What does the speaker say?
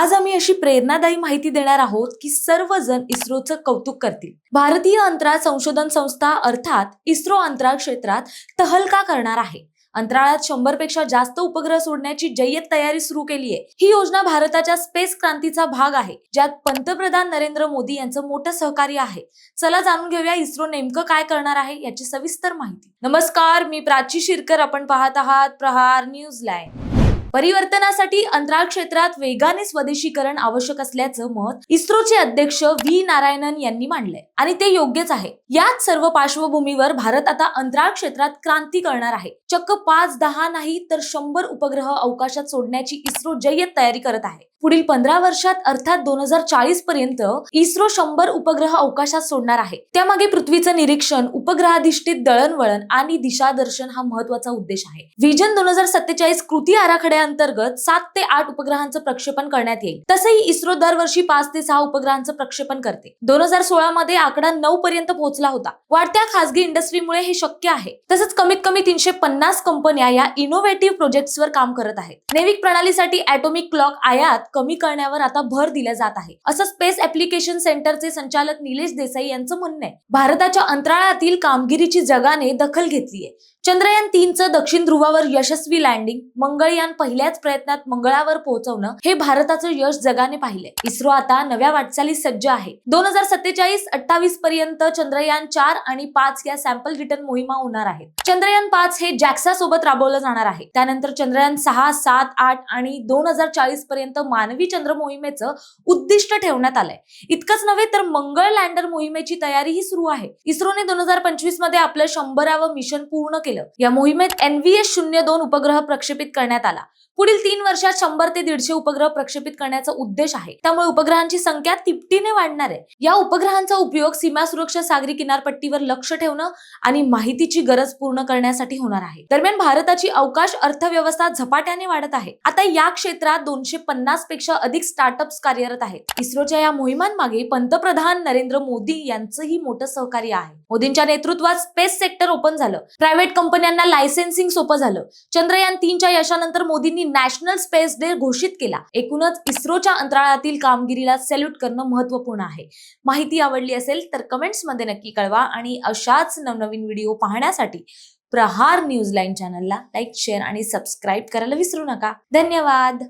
आज आम्ही अशी प्रेरणादायी माहिती देणार आहोत की सर्वजण इस्रोचं कौतुक करतील. भारतीय अंतराळ संशोधन संस्था अर्थात इस्रो अंतराळ क्षेत्रात तहलका करणार आहे? अंतराळात शंभरपेक्षा जास्त उपग्रह सोडण्याची जय्यत तयारी सुरू केली आहे ही योजना भारताच्या स्पेस क्रांतीचा भाग आहे. ज्यात पंतप्रधान नरेंद्र मोदी यांचं मोठं सहकार्य आहे. चला जाणून घेऊया इस्रो नेमकं काय करणार आहे याची सविस्तर माहिती. नमस्कार मी प्राची शिरकर. आपण पाहत आहात प्रहार न्यूज लाईन. परिवर्तनासाठी अंतराळ क्षेत्रात वेगाने स्वदेशीकरण आवश्यक असल्याचं मत इस्रोचे अध्यक्ष व्ही नारायणन यांनी मांडलंय. आणि ते योग्यच आहे. याच सर्व पार्श्वभूमीवर भारत आता अंतराळ क्षेत्रात क्रांती करणार आहे. चक्क पाच दहा नाही तर शंभर उपग्रह अवकाशात सोडण्याची इस्रो जय्यत तयारी करत आहे. पुढील पंधरा वर्षात अर्थात दोन हजार चाळीस पर्यंत इस्रो शंभर उपग्रह अवकाशात सोडणार आहे. त्यामागे पृथ्वीचं निरीक्षण उपग्रहाधिष्ठित दळणवळण आणि दिशादर्शन हा महत्त्वाचा उद्देश आहे. व्हिजन दोन हजार सत्तेचाळीस कृती आराखड्याअंतर्गत सात ते आठ उपग्रहांचं प्रक्षेपण करण्यात येईल. तसंही इस्रो दरवर्षी पाच ते सहा उपग्रहांचं प्रक्षेपण करते. दोन हजार सोळा मध्ये आकडा नऊ पर्यंत पोहोचला होता. वाढत्या खासगी इंडस्ट्रीमुळे हे शक्य आहे. तसंच कमीत कमी तीनशे पन्नास कंपन्या या इनोव्हेटिव्ह प्रोजेक्ट्सवर काम करत आहेत. नैविक प्रणालीसाठी ऍटोमिक क्लॉक आयात कमी करण्यावर आता भर दिला जात आहे. असं स्पेस ऍप्लिकेशन सेंटरचे संचालक निलेश देसाई यांचं म्हणणं आहे. भारताच्या अंतराळातील कामगिरीची जगाने दखल घेतली आहे चंद्रयान तीनचं दक्षिण ध्रुवावर यशस्वी लँडिंग मंगळयान पहिल्याच प्रयत्नात मंगळावर पोहोचवणं हे भारताचं यश जगाने पाहिलंय. इस्रो आता नव्या वाटचाली सज्ज आहे. दोन हजार सत्तेचाळीस अठ्ठावीस पर्यंत चंद्रयान चार आणि पाच या सॅम्पल रिटर्न मोहिमा होणार आहेत चंद्रयान पाच हे जॅक्सा सोबत राबवलं जाणार आहे. त्यानंतर चंद्रयान सहा सात आठ आणि दोन हजार चाळीस पर्यंत मानवी चंद्र मोहिमेचं उद्दिष्ट ठेवण्यात आलंय. इतकंच नव्हे तर मंगळ लँडर मोहिमेची तयारीही सुरू आहे. इस्रोने दोन हजार पंचवीसमध्ये आपलं शंभरावं मिशन पूर्ण केलं. या मोहिमेत एनव्हीएस शून्य दोन उपग्रह प्रक्षेपित करण्यात आला. पुढील तीन वर्षात शंभर ते दीडशे उपग्रह प्रक्षेपित करण्याचा उद्देश आहे. त्यामुळे उपग्रहांची संख्या तिपटीने वाढणार आहे. या उपग्रहांचा उपयोग सीमा सुरक्षा सागरी किनारपट्टीवर लक्ष ठेवणं आणि माहितीची गरज पूर्ण करण्यासाठी होणार आहे. दरम्यान भारताची अवकाश अर्थव्यवस्था झपाट्याने वाढत आहे. आता या क्षेत्रात दोनशे पन्नासपेक्षा अधिक स्टार्टअप्स कार्यरत आहेत. इस्रोच्या या मोहिमांमागे पंतप्रधान नरेंद्र मोदी यांचंही मोठं सहकार्य आहे. मोदींच्या नेतृत्वात स्पेस सेक्टर ओपन झालं. प्रायव्हेट कंपन्यांना लायसेन्सिंग सोपं झालं. चंद्रयान तीनच्या यशानंतर मोदींनी नॅशनल स्पेस डे घोषित केला. एकूणच इस्रोच्या अंतराळातील कामगिरीला सॅल्यूट करणं महत्त्वपूर्ण आहे. माहिती आवडली असेल तर कमेंट्समध्ये नक्की कळवा आणि अशाच नवनवीन व्हिडिओ पाहण्यासाठी प्रहार न्यूज लाईन चॅनलला लाईक शेअर आणि सबस्क्राईब करायला विसरू नका. धन्यवाद!